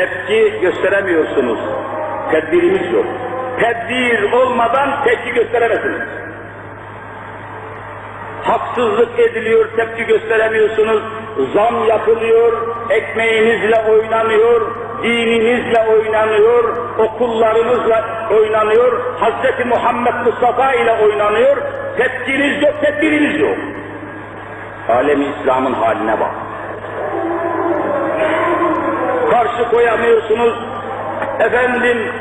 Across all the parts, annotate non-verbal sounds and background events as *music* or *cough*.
tepki gösteremiyorsunuz. Tedbirimiz yok. Tedbir olmadan tepki gösteremezsiniz. Haksızlık ediliyor, tepki gösteremiyorsunuz. Zam yapılıyor, ekmeğinizle oynanıyor, dininizle oynanıyor, okullarınızla oynanıyor, Hz. Muhammed Mustafa ile oynanıyor. Tepkiniz yok, tedbiriniz yok. Alemi İslam'ın haline bak. Karşı koyamıyorsunuz. Efendim,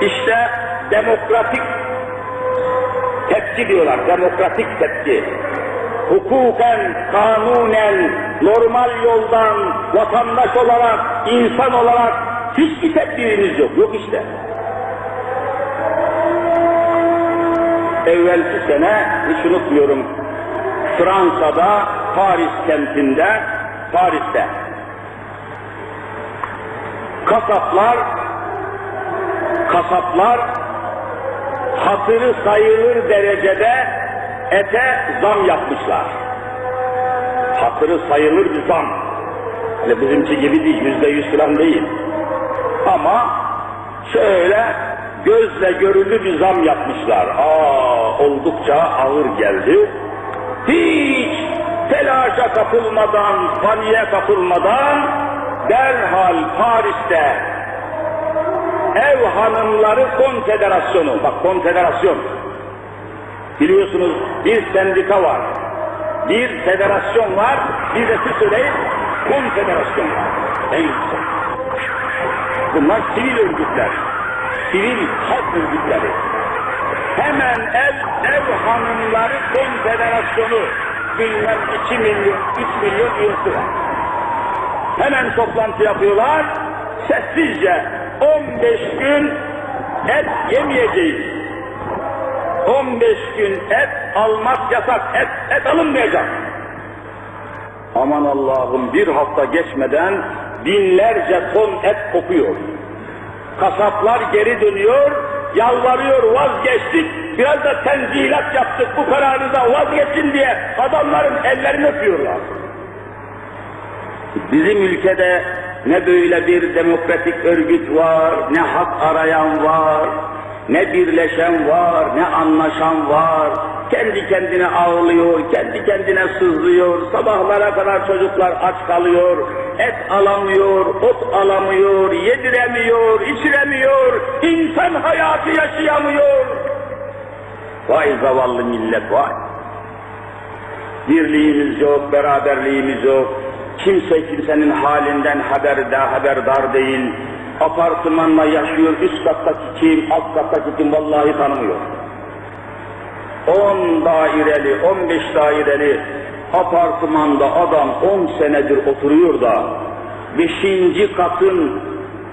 işte demokratik tepki diyorlar, demokratik tepki. Hukuken, kanunen, normal yoldan, vatandaş olarak, insan olarak hiçbir tedbiriniz yok, yok işte. Evvelki sene, hiç unutmuyorum, Fransa'da, Paris kentinde, Paris'te, kasaplar, kasaplar hatırı sayılır derecede ete zam yapmışlar. Hatırı sayılır bir zam. Öyle bizimki gibi değil, yüzde yüz falan değil. Ama şöyle gözle görülür bir zam yapmışlar. Aa, oldukça ağır geldi. Hiç telaşa kapılmadan, paniğe kapılmadan derhal Paris'te Ev Hanımları Konfederasyonu, bak konfederasyon, biliyorsunuz bir sendika var, bir federasyon var, bir de siz söyleyin, konfederasyon var. En yüksek. Bunlar sivil örgütler, sivil halk örgütleri. Hemen ev, ev hanımları konfederasyonu, bilmem 2 milyon, 3 milyon üyesi var. Hemen toplantı yapıyorlar, sessizce 15 gün et yemeyeceğiz. 15 gün et almak yasak, et, et alınmayacak. Aman Allah'ım bir hafta geçmeden binlerce ton et kopuyor. Kasaplar geri dönüyor, yalvarıyor vazgeçtik, biraz da tenzilat yaptık bu kararınıza vazgeçin diye adamların ellerini öpüyorlar. Bizim ülkede ne böyle bir demokratik örgüt var, ne hak arayan var, ne birleşen var, ne anlaşan var. Kendi kendine ağlıyor, kendi kendine sızlıyor, sabahlara kadar çocuklar aç kalıyor, et alamıyor, ot alamıyor, yediremiyor, içiremiyor, insan hayatı yaşayamıyor. Vay zavallı millet vay. Birliğimiz yok, beraberliğimiz yok, Kimse kimsenin halinden haberdar, haberdar değil. Apartmanla yaşıyor, üst kattaki kim, alt kattaki kim vallahi tanımıyor. On daireli, on beş daireli apartmanda adam on senedir oturuyor da beşinci katın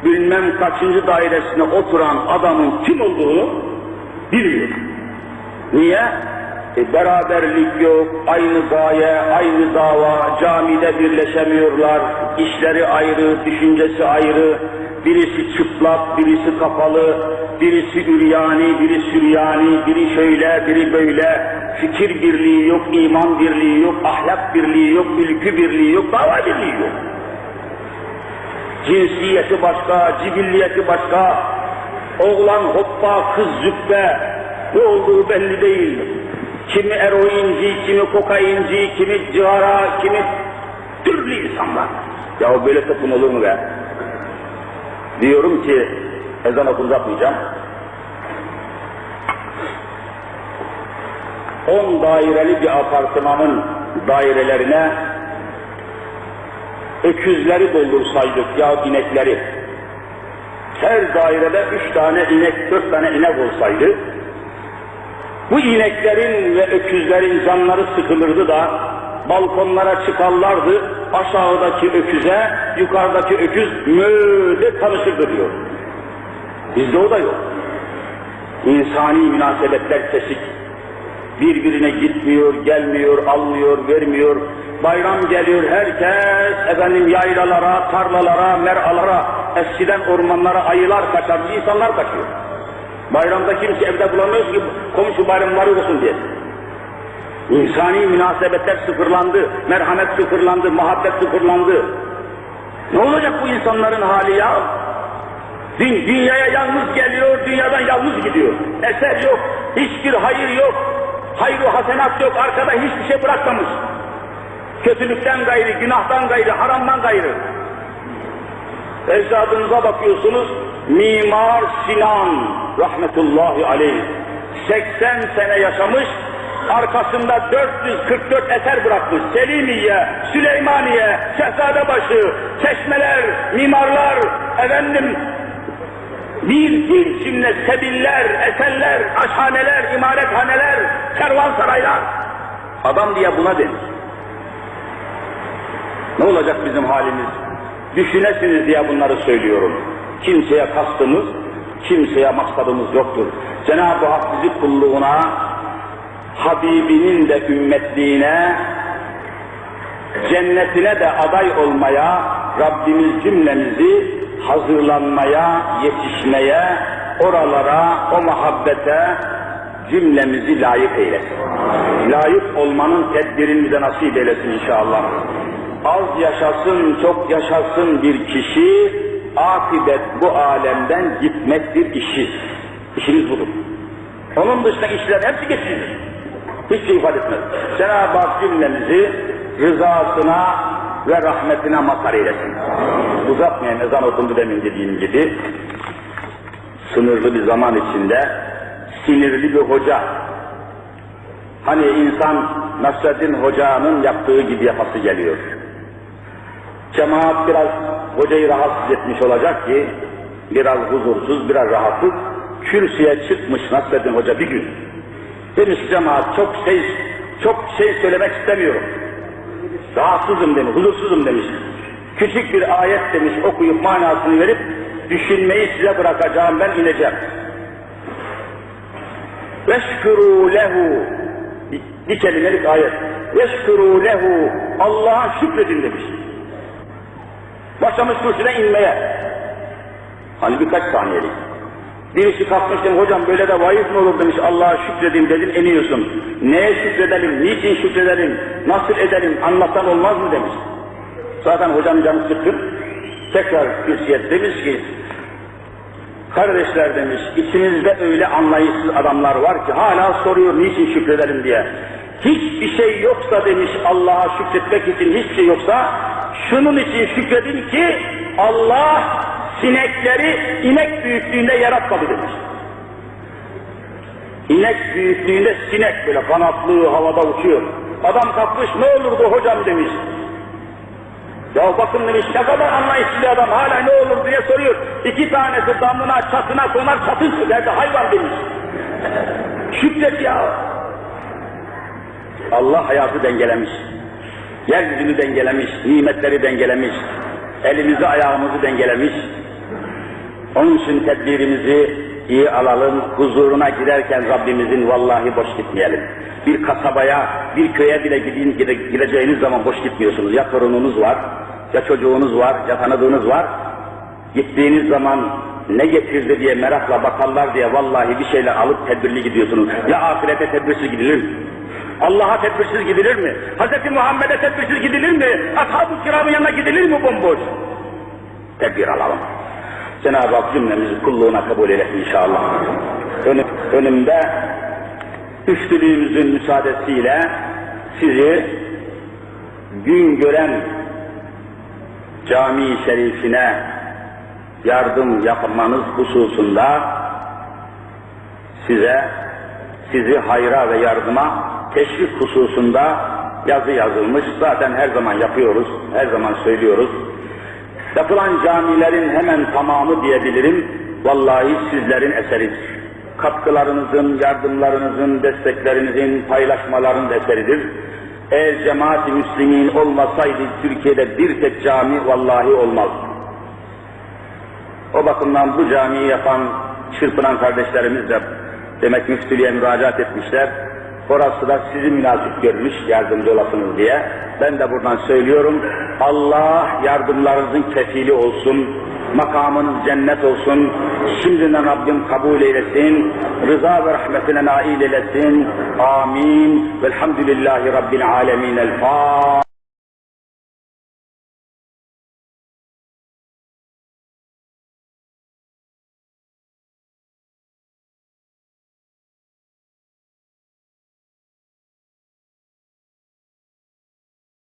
bilmem kaçıncı dairesine oturan adamın kim olduğunu bilmiyor. Niye? E, beraberlik yok, aynı gaye, aynı dava, camide birleşemiyorlar, işleri ayrı, düşüncesi ayrı, birisi çıplak, birisi kapalı, birisi üryani, biri süryani, biri şöyle, biri böyle, fikir birliği yok, iman birliği yok, ahlak birliği yok, ülkü birliği yok, dava birliği yok. Cinsiyeti başka, cibilliyeti başka, oğlan hoppa, kız züppe, ne olduğu belli değil. Kimi eroinci, kimi kokainci, kimi cigara, kimi türlü insanlar. Ya böyle toplum olur mu be? Diyorum ki, ezan okunacakmayacağım. On daireli bir apartmanın dairelerine öküzleri doldursaydık ya inekleri. Her dairede üç tane inek, dört tane inek olsaydı, bu ineklerin ve öküzlerin canları sıkılırdı da balkonlara çıkarlardı, aşağıdaki öküze, yukarıdaki öküz möde tanışırdı diyor. Bizde o da yok. İnsani münasebetler kesik. Birbirine gitmiyor, gelmiyor, almıyor, vermiyor. Bayram geliyor herkes efendim yaylalara, tarlalara, meralara, eskiden ormanlara ayılar kaçar, insanlar kaçıyor. Bayramda kimse evde bulamıyoruz ki komşu bayramları olsun diye. İnsani münasebetler sıfırlandı, merhamet sıfırlandı, muhabbet sıfırlandı. Ne olacak bu insanların hali ya? Dün dünyaya yalnız geliyor, dünyadan yalnız gidiyor. Eser yok, hiçbir hayır yok, hayru hasenat yok, arkada hiçbir şey bırakmamış. Kötülükten gayrı, günahtan gayrı, haramdan gayrı. Ecdadınıza bakıyorsunuz, Mimar Sinan rahmetullahi aleyh 80 sene yaşamış, arkasında 444 eser bırakmış. Selimiye, Süleymaniye, Şehzadebaşı, çeşmeler, mimarlar, efendim bir bir cümle sebiller, eserler, aşhaneler, imarethaneler, kervansaraylar. Adam diye buna denir. Ne olacak bizim halimiz? Düşünesiniz diye bunları söylüyorum. Kimseye kastımız, kimseye maksadımız yoktur. Cenab-ı Hak bizi kulluğuna, Habibinin de ümmetliğine, cennetine de aday olmaya, Rabbimiz cümlemizi hazırlanmaya, yetişmeye, oralara, o muhabbete cümlemizi layık eylesin. Layık olmanın tedbirini bize nasip eylesin inşallah. Az yaşasın, çok yaşasın bir kişi, akibet bu alemden gitmektir işi. İşiniz budur. Onun dışında işler hepsi geçicidir. Hiç şey ifade etmez. Cenab-ı Hak cümlemizi rızasına ve rahmetine mazhar eylesin. Uzatmayayım ezan okundu demin dediğim gibi. Sınırlı bir zaman içinde sinirli bir hoca. Hani insan Nasreddin Hoca'nın yaptığı gibi yapası geliyor. Cemaat biraz hocayı rahatsız etmiş olacak ki biraz huzursuz, biraz rahatsız. Kürsüye çıkmış Nasreddin Hoca bir gün. Demiş cemaat çok şey çok şey söylemek istemiyorum. Rahatsızım demiş, huzursuzum demiş. Küçük bir ayet demiş okuyup manasını verip düşünmeyi size bırakacağım ben ineceğim. Veşkuru lehu bir, kelimelik ayet. Veşkuru lehu Allah'a şükredin demiş. Başlamış kürsüden inmeye. Hani birkaç saniyelik. Birisi kalkmış demiş, hocam böyle de vaiz mi olur demiş, Allah'a şükredin dedin, eniyorsun. Neye şükredelim, niçin şükredelim, nasıl edelim, anlatsan olmaz mı demiş. Zaten hocam canı sıkkın, tekrar kürsüye demiş ki, kardeşler demiş, içinizde öyle anlayışsız adamlar var ki hala soruyor niçin şükredelim diye. Hiçbir şey yoksa demiş Allah'a şükretmek için hiçbir şey yoksa, şunun için şükredin ki Allah sinekleri inek büyüklüğünde yaratmadı demiş. İnek büyüklüğünde sinek böyle kanatlı havada uçuyor. Adam kalkmış ne olurdu hocam demiş. Ya bakın demiş ne kadar anlayışlı adam hala ne olur diye soruyor. İki tanesi damına çatına konar çatın derdi hayvan demiş. *laughs* Şükret ya. Allah hayatı dengelemiş. Yeryüzünü dengelemiş, nimetleri dengelemiş, elimizi ayağımızı dengelemiş. Onun için tedbirimizi iyi alalım, huzuruna girerken Rabbimizin vallahi boş gitmeyelim. Bir kasabaya, bir köye bile gidin, gide, gideceğiniz zaman boş gitmiyorsunuz. Ya torununuz var, ya çocuğunuz var, ya tanıdığınız var. Gittiğiniz zaman ne getirdi diye merakla bakarlar diye vallahi bir şeyler alıp tedbirli gidiyorsunuz. Ya ahirete tedbirsiz gidilir Allah'a tedbirsiz gidilir mi? Hz. Muhammed'e tedbirsiz gidilir mi? Ashab-ı kiramın yanına gidilir mi bomboş? Tedbir alalım. Cenab-ı Hak cümlemizi kulluğuna kabul eylesin inşallah. Önüm, önümde üstülüğümüzün müsaadesiyle sizi gün gören cami şerifine yardım yapmanız hususunda size sizi hayra ve yardıma teşvik hususunda yazı yazılmış. Zaten her zaman yapıyoruz, her zaman söylüyoruz. Yapılan camilerin hemen tamamı diyebilirim, vallahi sizlerin eseridir. Katkılarınızın, yardımlarınızın, desteklerinizin, paylaşmaların eseridir. Eğer cemaat-i müslimin olmasaydı Türkiye'de bir tek cami vallahi olmaz. O bakımdan bu camiyi yapan, çırpınan kardeşlerimiz de demek müftülüğe müracaat etmişler. Orası da sizi münasip görmüş yardımcı olasınız diye. Ben de buradan söylüyorum. Allah yardımlarınızın kefili olsun. Makamınız cennet olsun. Şimdiden Rabbim kabul eylesin. Rıza ve rahmetine nail eylesin. Amin. Velhamdülillahi Rabbil alemin. El.